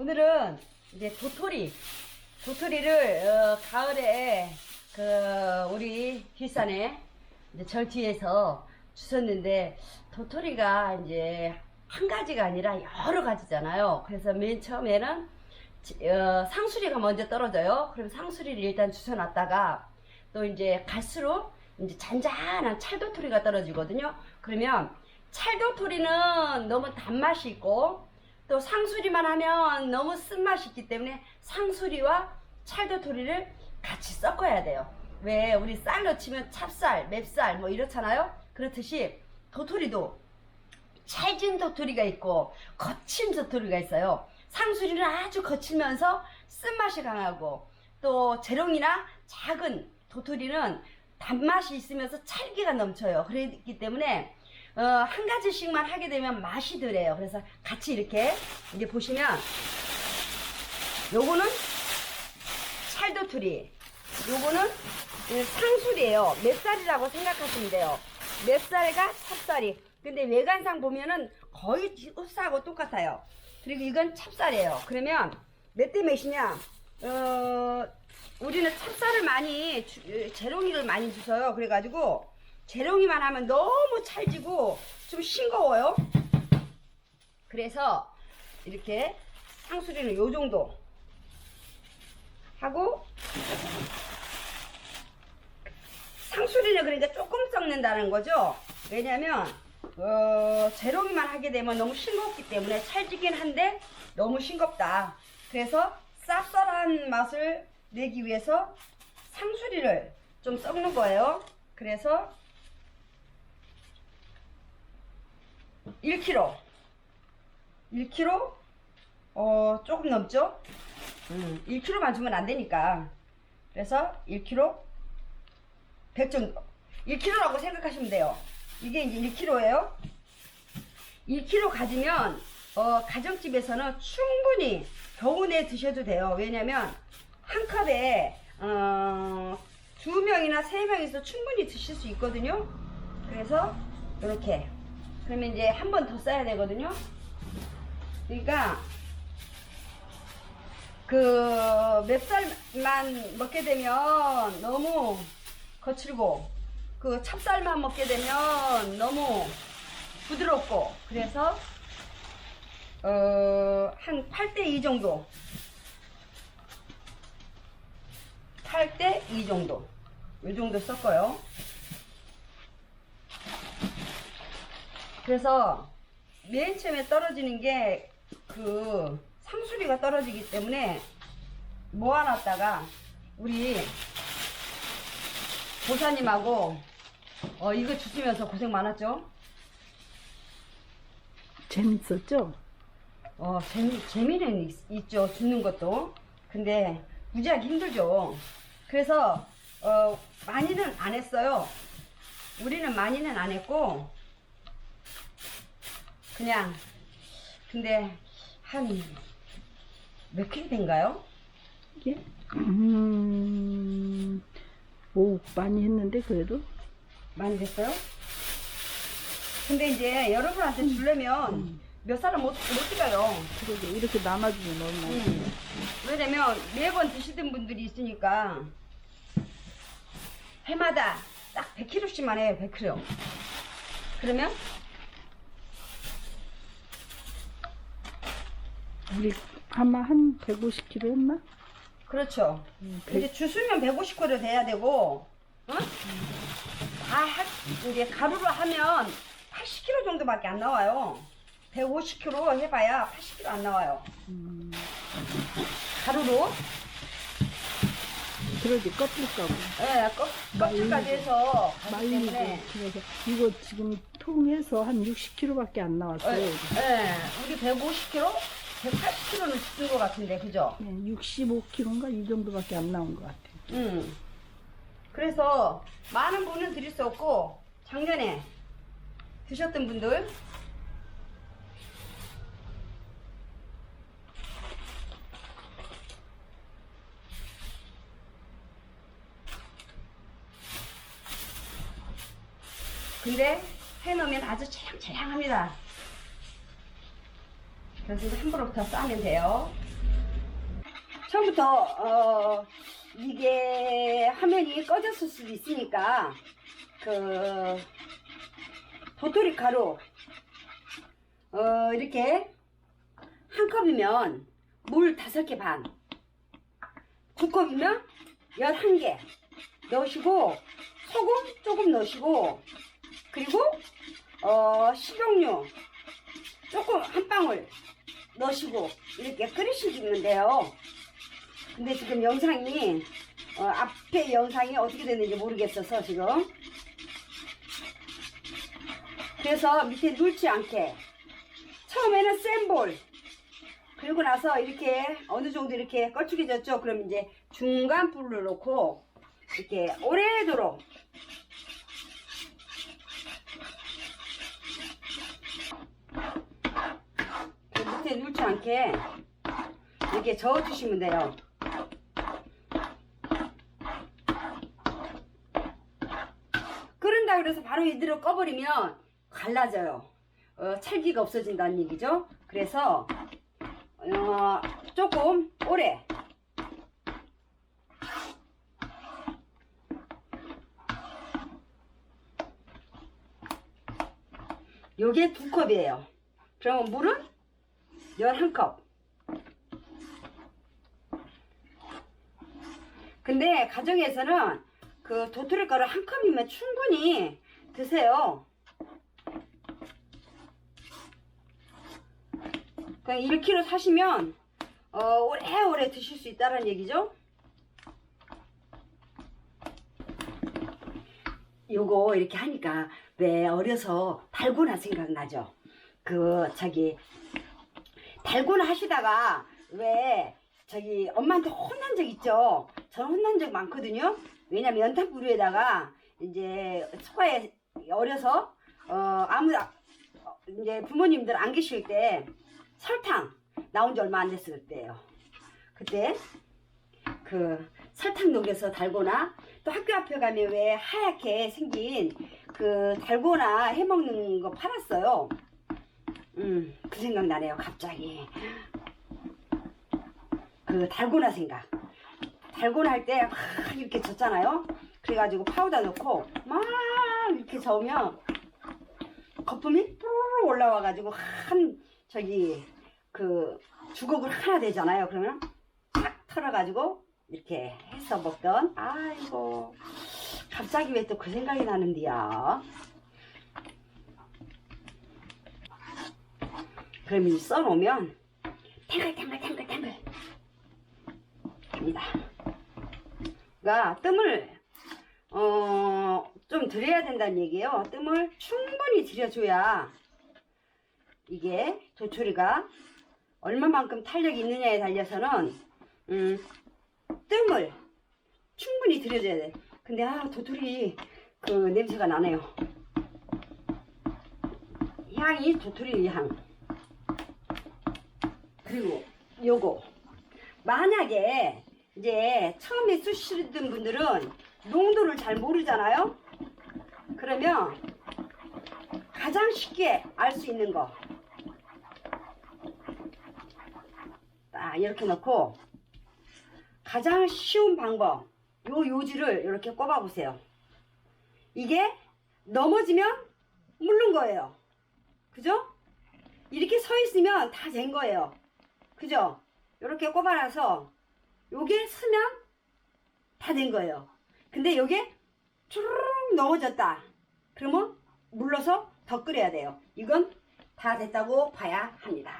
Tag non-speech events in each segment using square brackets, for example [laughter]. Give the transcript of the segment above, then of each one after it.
오늘은 이제 도토리, 도토리를 어, 가을에 그 우리 뒷산에 이제 절 뒤에서 주셨는데 도토리가 이제 한 가지가 아니라 여러 가지잖아요. 그래서 맨 처음에는 지- 어, 상수리가 먼저 떨어져요. 그럼 상수리를 일단 주워놨다가 또 이제 갈수록 이제 잔잔한 찰도토리가 떨어지거든요. 그러면 찰도토리는 너무 단맛이 있고 또 상수리만 하면 너무 쓴맛이 있기 때문에 상수리와 찰도토리를 같이 섞어야 돼요. 왜 우리 쌀로 치면 찹쌀, 맵쌀 뭐 이렇잖아요. 그렇듯이 도토리도 찰진 도토리가 있고 거친 도토리가 있어요. 상수리는 아주 거치면서 쓴맛이 강하고 또 재롱이나 작은 도토리는 단맛이 있으면서 찰기가 넘쳐요. 그렇기 때문에 어, 한 가지씩만 하게 되면 맛이 덜해요. 그래서 같이 이렇게 이제 보시면 요거는 찰도토리 요거는 이 상술이에요. 맵쌀이라고 생각하시면 돼요. 맵쌀과 찹쌀이. 근데 외관상 보면은 거의 흡사하고 똑같아요. 그리고 이건 찹쌀이에요. 그러면 몇 대 몇이냐? 어, 우리는 찹쌀을 많이, 주- 재롱이를 많이 주셔요. 그래가지고 재롱이만 하면 너무 찰지고 좀 싱거워요. 그래서 이렇게 상수리는 요 정도 하고 상수리는 그러니까 조금 썩는다는 거죠. 왜냐면 어, 재롱이만 하게 되면 너무 싱겁기 때문에 찰지긴 한데 너무 싱겁다. 그래서 쌉쌀한 맛을 내기 위해서 상수리를 좀 썩는 거예요. 그래서 1kg 1kg 어 조금 넘죠? 음, 1kg만 주면 안 되니까. 그래서 1kg 100 정도. 1kg라고 생각하시면 돼요. 이게 이제 1kg예요. 1kg 가지면 어, 가정집에서는 충분히 겨우내 드셔도 돼요. 왜냐면 한 컵에 어, 두 명이나 세 명이서 충분히 드실 수 있거든요. 그래서 이렇게 그러면 이제 한 번더 써야 되거든요. 그러니까 그 맵쌀만 먹게 되면 너무 거칠고 그 찹쌀만 먹게 되면 너무 부드럽고 그래서 어 한 8대 2 정도. 8대 2 정도. 이 정도 섞어요 그래서 맨 처음에 떨어지는 게 그 상수리가 떨어지기 때문에 모아놨다가 우리 보사님하고 어 이거 주시면서 고생 많았죠? 재밌었죠? 어 재미 재미는 있, 있죠 주는 것도 근데 무지하게 힘들죠. 그래서 어 많이는 안 했어요. 우리는 많이는 안 했고 그냥 근데 한 몇 킬로 된가요? 이게? 음, 오, 많이 했는데, 그래도? 많이 됐어요? 근데 이제 여러분한테 주려면 몇 사람 못, 못 드려요. 그러게, 이렇게 나눠주면 얼마나. 음. 왜냐면 매번 드시던 분들이 있으니까 해마다 딱 100kg씩만 해요 100kg 그러면 우리 아마 한 150kg 했나? 그렇죠 음, 이제 주수면 150kg 돼야 되고 어? 다 하, 이제 가루로 하면 80kg 정도밖에 안 나와요 150kg 해봐야 80kg 안 나와요 음, 가루로 그러지, 껍질 까고. 예, 껍, 껍질까지 해서 가기 말리고. 때문에 그래서 이거 지금 통해서 한 60kg밖에 안 예, 나왔어요. 예, 우리 150kg? 180kg는 쓴것 같은데, 그죠? 네, 65kg인가? 이 정도밖에 안 나온 것 같아요. 음. 그래서 많은 분은 드릴 수 없고, 작년에 드셨던 분들, 근데 해놓으면 아주 찰랑찰랑합니다. 그래서 함부로부터 싸면 돼요. 처음부터 어, 이게 화면이 꺼졌을 수도 있으니까 그 도토리 가루 어, 이렇게 한 컵이면 물 다섯 개 반, 두 컵이면 열한 개 넣으시고 소금 조금 넣으시고 그리고 어, 식용유 조금 한 방울 넣으시고 이렇게 끓이시면 돼요. 근데 지금 영상이 어, 앞에 영상이 어떻게 됐는지 모르겠어서 지금. 그래서 밑에 눌지 않게. 처음에는 센 불 그리고 나서 이렇게 어느 정도 이렇게 껄쭉해졌죠? 그럼 이제 중간 불로 놓고 이렇게 오래도록 그 눌지 않게 이렇게 저어주시면 돼요. 끓은다 그래서 바로 이대로 꺼버리면 갈라져요. 어, 찰기가 없어진다는 얘기죠. 그래서 어, 조금 오래 요게 두 컵이에요. 그러면 물은 11컵. 근데 가정에서는 그 도토리 가루 한 컵이면 충분히 드세요. 그냥 1kg 사시면 어, 오래오래 드실 수 있다는 얘기죠. 요거 이렇게 하니까 왜 어려서 달고나 생각나죠? 그 저기 달고나 하시다가 왜 저기 엄마한테 혼난 적 있죠? 저는 혼난 적 많거든요. 왜냐면 연탄불에다가 이제 소화에 어려서 어 아무 어, 이제 부모님들 안 계실 때 설탕 나온 지 얼마 안 됐을 때예요. 그때 그 설탕 녹여서 달고나 또 학교 앞에 가면 왜 하얗게 생긴 그 달고나 해 먹는 거 팔았어요. 음, 그 생각 나네요, 갑자기. 그 달고나 생각. 달고나 할 때 막 이렇게 젓잖아요. 그래가지고 파우더 넣고 막 이렇게 저으면 거품이 뽀르르 올라와가지고 한 저기 그 주걱을 하나 되잖아요. 그러면 탁 털어가지고 이렇게 해서 먹던 아이고 갑자기 왜 또 그 생각이 나는데요. 그러면 써놓으면 탱글탱글탱글탱글 합니다. 그러니까 뜸을 어, 좀 들여야 된다는 얘기예요. 뜸을 충분히 들여줘야 이게 도초리가 얼마만큼 탄력이 있느냐에 달려서는 음, 뜸을 충분히 들여줘야 돼. 근데 아 도토리 그 냄새가 나네요. 향이 도토리 향. 그리고 요거 만약에 이제 처음에 쓰시던 분들은 농도를 잘 모르잖아요. 그러면 가장 쉽게 알 수 있는 거. 딱 이렇게 넣고 가장 쉬운 방법. 요 요지를 이렇게 꼽아 보세요. 이게 넘어지면 물는 거예요. 그죠? 이렇게 서 있으면 다 된 거예요. 그죠? 이렇게 꼽아놔서 요게 쓰면 다 된 거예요. 근데 요게 쭈르륵 넘어졌다. 그러면 물러서 더 끓여야 돼요. 이건 다 됐다고 봐야 합니다.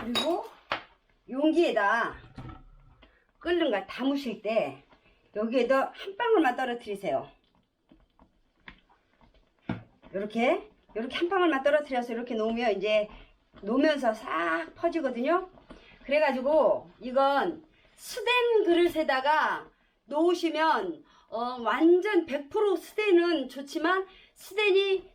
그리고 용기에다 끓는 걸 담으실 때 여기에도 한 방울만 떨어뜨리세요. 이렇게 이렇게 한 방울만 떨어뜨려서 이렇게 놓으면 이제 놓으면서 싹 퍼지거든요. 그래가지고 이건 스댄 그릇에다가 놓으시면 어, 완전 100% 스댄은 좋지만 스댄이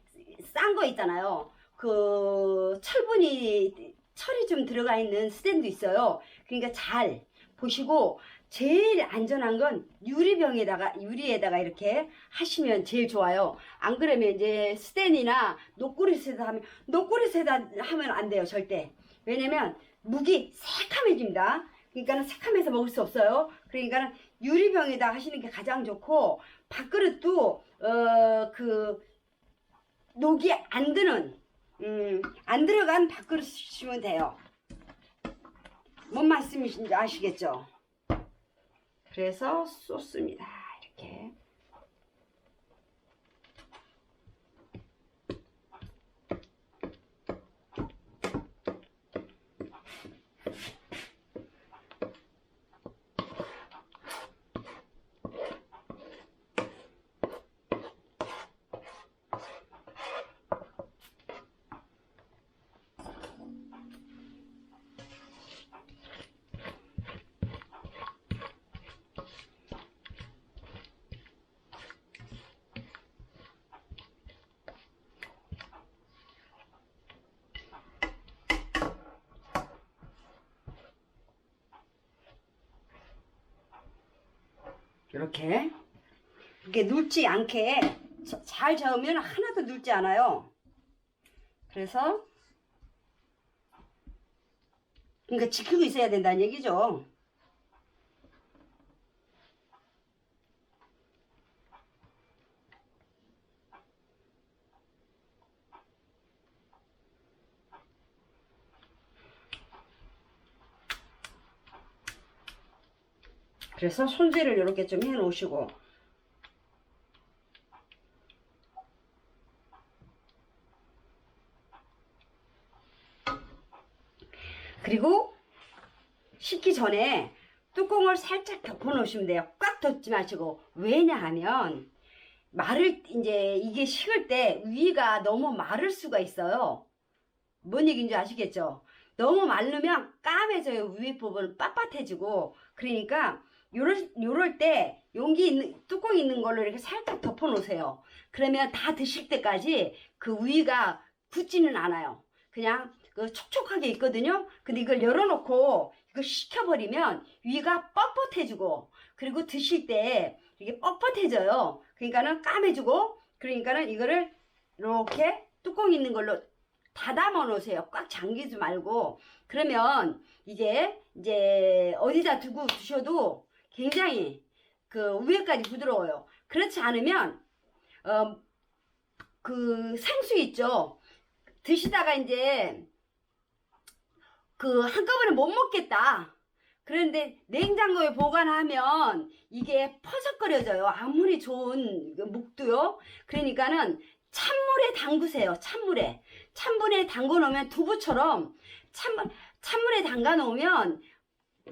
싼 거 있잖아요. 그 철분이 철이 좀 들어가 있는 스탠도 있어요. 그러니까 잘 보시고 제일 안전한 건 유리병에다가 유리에다가 이렇게 하시면 제일 좋아요. 안 그러면 이제 스텐이나 녹그릇에다 하면 녹그릇에다 하면 안 돼요 절대. 왜냐면 무기 새카매집니다. 그러니까는 새카매서 먹을 수 없어요. 그러니까는 유리병에다 하시는 게 가장 좋고 밥그릇도 어 그 녹이 안 드는 음, 안 들어간 밥그릇 쓰시면 돼요. 뭔 말씀이신지 아시겠죠? 그래서 쏟습니다. 이렇게. 이렇게. 이게 눌지 않게 자- 잘 저으면 하나도 눌지 않아요. 그래서 그러니까 지키고 있어야 된다는 얘기죠. 그래서 손질을 이렇게 좀 해 놓으시고 그리고 식기 전에 뚜껑을 살짝 덮어 놓으시면 돼요. 꽉 덮지 마시고 왜냐하면 마를 이제 이게 식을 때 위가 너무 마를 수가 있어요. 뭔 얘기인지 아시겠죠? 너무 마르면 까매져요. 위에 부분 빳빳해지고 그러니까 요럴, 요럴 때 용기 있는 뚜껑 있는 걸로 이렇게 살짝 덮어 놓으세요. 그러면 다 드실 때까지 그 위가 굳지는 않아요. 그냥 그 촉촉하게 있거든요. 근데 이걸 열어놓고 이거 식혀버리면 위가 뻣뻣해지고 그리고 드실 때 이게 뻣뻣해져요. 그러니까는 까매지고 그러니까는 이거를 이렇게 뚜껑 있는 걸로 닫아만 놓으세요. 꽉 잠기지 말고 그러면 이게 이제 어디다 두고 드셔도 굉장히 그 위에까지 부드러워요. 그렇지 않으면 어, 그 생수 있죠. 드시다가 이제 그 한꺼번에 못 먹겠다. 그런데 냉장고에 보관하면 이게 퍼석거려져요. 아무리 좋은 그 묵도요. 그러니까는 찬물에 담그세요. 찬물에. 찬물에 담궈 놓으면 두부처럼 찬물, 찬물에 담가 놓으면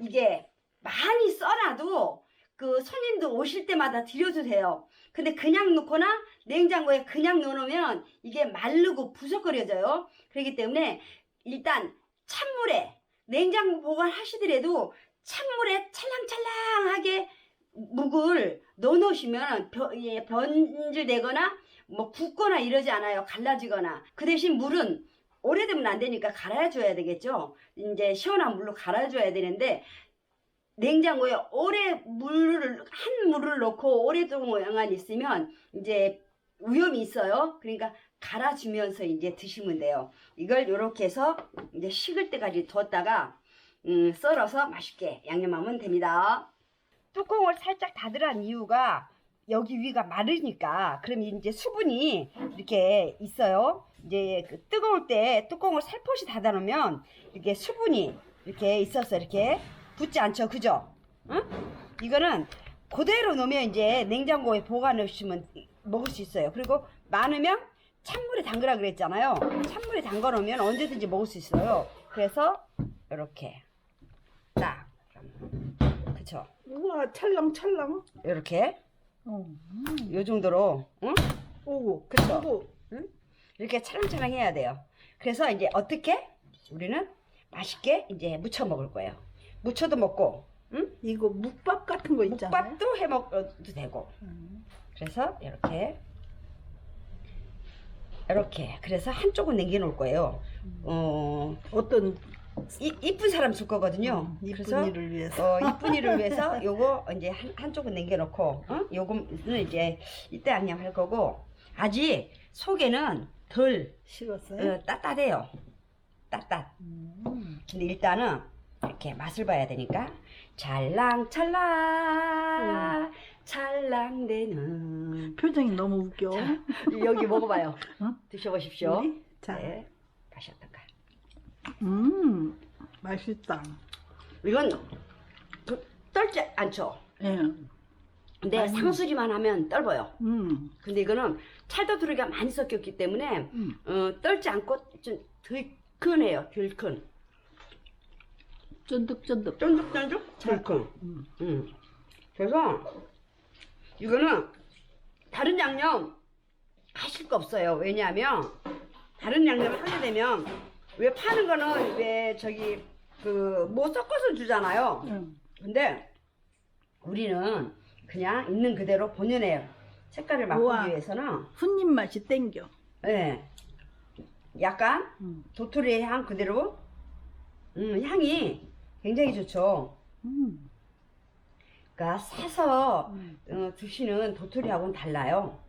이게 많이 써놔도 그 손님들 오실 때마다 드려도 돼요. 근데 그냥 놓거나 냉장고에 그냥 넣어놓으면 이게 마르고 부석거려져요. 그렇기 때문에 일단 찬물에 냉장고 보관하시더라도 찬물에 찰랑찰랑하게 묵을 넣어놓으시면 벼- 예, 변질되거나 뭐 붓거나 이러지 않아요. 갈라지거나. 그 대신 물은 오래되면 안 되니까 갈아줘야 되겠죠. 이제 시원한 물로 갈아줘야 되는데 냉장고에 오래 물을 한 물을 넣고 오랫동안 있으면 이제 위험이 있어요. 그러니까 갈아주면서 이제 드시면 돼요. 이걸 이렇게 해서 이제 식을 때까지 뒀다가 음, 썰어서 맛있게 양념하면 됩니다. 뚜껑을 살짝 닫으란 이유가 여기 위가 마르니까 그럼 이제 수분이 이렇게 있어요. 이제 그 뜨거울 때 뚜껑을 살포시 닫아놓으면 이렇게 수분이 이렇게 있어서 이렇게 붙지 않죠, 그죠? 응? 이거는 그대로 놓으면 이제 냉장고에 보관하시면 먹을 수 있어요. 그리고 많으면 찬물에 담그라 그랬잖아요. 찬물에 담가 놓으면 언제든지 먹을 수 있어요. 그래서 이렇게 딱 그쵸? 우와 찰랑찰랑. 이렇게 어. 요 정도로 응? 오고 그쵸? 오고 이렇게 찰랑찰랑 해야 돼요. 그래서 이제 어떻게 우리는 맛있게 이제 무쳐 먹을 거예요. 무쳐도 먹고, 응? 이거 묵밥 같은 거 있잖아요. 묵밥도 해 먹어도 되고. 음. 그래서 이렇게 이렇게 그래서 한쪽은 남겨놓을 거예요. 어 어떤 이, 이쁜 사람 줄 거거든요. 음, 이쁜 그래서 일을 위해서. 어, 이쁜 일을 위해서 요거 이제 한, 한쪽은 남겨놓고 어? 요거는 이제 이때 양념할 거고 아직 속에는 덜 식었어요? 어, 따뜻해요. 따뜻. 음. 근데 일단은 이렇게 맛을 봐야 되니까 찰랑찰랑 찰랑대는 표정이 너무 웃겨. 여기 먹어봐요. [laughs] 어? 드셔보십시오. 우리? 자, 네, 맛이 어떤가? 음, 맛있다. 이건 그, 떨지 않죠. 예. 근데 아니. 상수리만 하면 떨어요. 음, 근데 이거는 찰도두리가 많이 섞였기 때문에 음. 어, 떨지 않고 좀 덜큰해요. 덜큰. 쫀득쫀득. 쫀득쫀득 덜큰. 음. 음. 그래서 이거는 다른 양념 하실 거 없어요. 왜냐하면 다른 양념을 하게 되면 왜 파는 거는 왜 저기 그 뭐 섞어서 주잖아요. 음. 근데 우리는 그냥 있는 그대로 본연의 색깔을 우와. 위해서는 훈님 맛이 땡겨. 예. 약간 음. 도토리의 향 그대로 음, 향이 굉장히 좋죠. 음. 그러니까 사서 음. 어, 드시는 도토리하고는 달라요.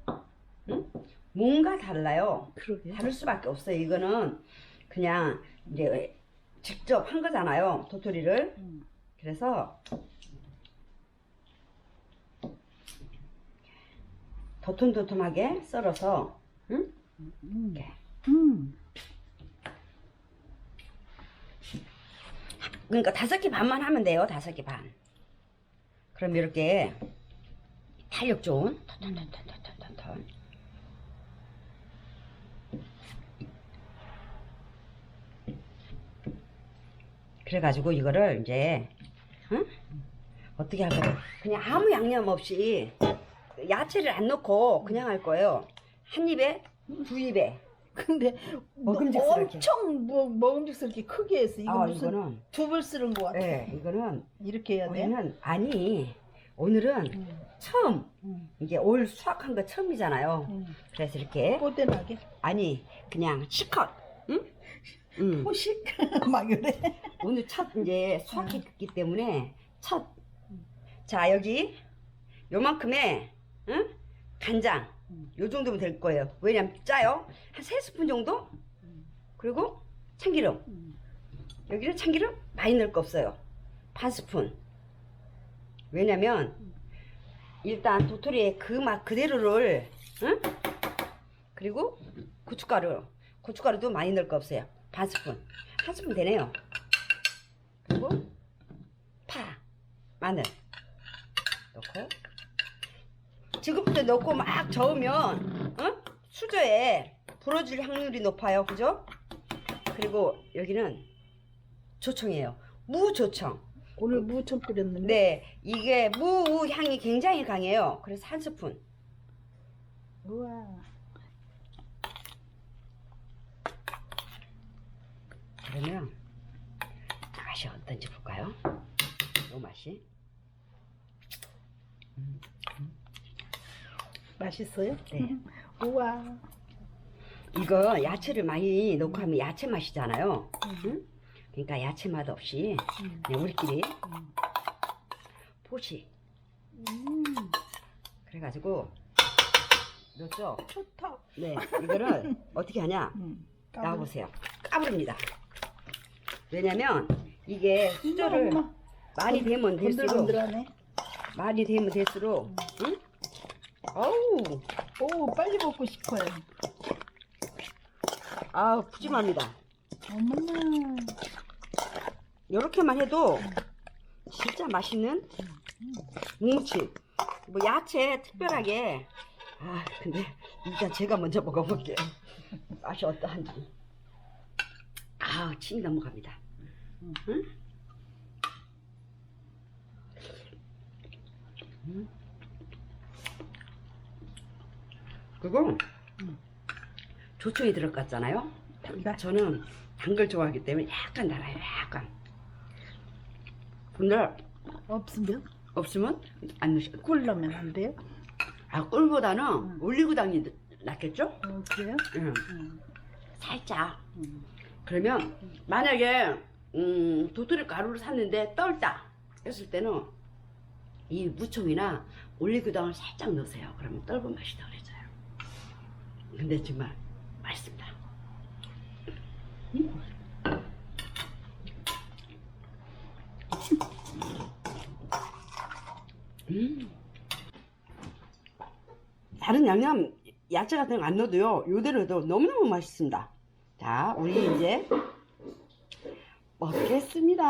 응? 뭔가 달라요. 그러게. 다를 수밖에 없어요. 이거는 그냥 이제 직접 한 거잖아요. 도토리를. 음. 그래서 도톰도톰하게 썰어서 응? 음. 이렇게. 음. 그러니까 다섯 개 반만 하면 돼요. 다섯 개 반. 그럼 이렇게 탄력 좋은 턴턴턴턴턴턴 그래가지고 이거를 이제 응? 어떻게 할 거예요? 그냥 아무 양념 없이 야채를 안 넣고 그냥 할 거예요. 한 입에 두 입에. 근데 뭐 먹음직스럽게. 엄청 뭐 먹음직스럽게 크게 했어. 이거 아 무슨 이거는 두벌 쓰는 거 같아. 네 이거는 이렇게 해야 돼. 우리는 아니 오늘은 음. 처음 음. 이게 올 수확한 거 처음이잖아요. 음. 그래서 이렇게 뽀대나게. 아니 그냥 시컷 응? 응. 호식 [laughs] 막 이래. 오늘 첫 이제 수확했기 때문에 첫. 자 여기 요만큼의 응? 간장 음. 요 정도면 될 거예요. 왜냐면 짜요. 한 세 스푼 정도. 그리고 참기름. 음. 여기는 참기름 많이 넣을 거 없어요. 반 스푼. 왜냐면 일단 도토리의 그 맛 그대로를 응? 그리고 고춧가루 고춧가루도 많이 넣을 거 없어요. 반 스푼. 한 스푼 되네요. 그리고 파 마늘 넣고 지금부터 넣고 막 저으면 어? 수저에 불어질 확률이 높아요. 그죠? 그리고 여기는 조청이에요. 무조청. 오늘 무청 끓였는데. 네, 이게 무 향이 굉장히 강해요. 그래서 한 스푼. 우와. 그러면 맛이 어떤지 볼까요? 요 맛이. 맛있어요? 네. [laughs] 우와. 이거 야채를 많이 넣고 하면 야채 맛이잖아요. 응? 그러니까 야채 맛 없이 음. 그냥 우리끼리 음. 포시. 음. 그래가지고 넣었죠. 좋다. 네, 이거를 어떻게 하냐? [laughs] 음. 나와보세요. 까부릅니다. 왜냐면 이게 수저를 엄마, 많이 되면 될수록 건들건들하네. 많이 되면 될수록 응? 어우 오, 빨리 먹고 싶어요. 아 푸짐합니다. 어머나. 이렇게만 해도 진짜 맛있는 뭉치. 뭐 야채 특별하게 아 근데 일단 제가 먼저 먹어볼게요. 맛이 어떠한지. 아 침이 넘어갑니다. 응? 음. 그리고 조청이 들어갔잖아요. 달다. 저는 단 걸 좋아하기 때문에 약간 달아요. 약간. 근데 없으면 없으면 안 넣으셔. 꿀 넣으면 안 돼요? 아 꿀보다는 음. 올리고당이 낫겠죠? 어, 그래요? 응. 음. 살짝. 음. 그러면 만약에 음, 도토리 가루를 샀는데 떨다 했을 때는 이 무청이나 올리고당을 살짝 넣으세요. 그러면 떫은 맛이 덜해져요. 근데 정말 맛있습니다. 음. 음. 다른 양념 야채 같은 거 안 넣어도요. 요대로 해도 너무너무 맛있습니다. 자, 우리 이제 먹겠습니다.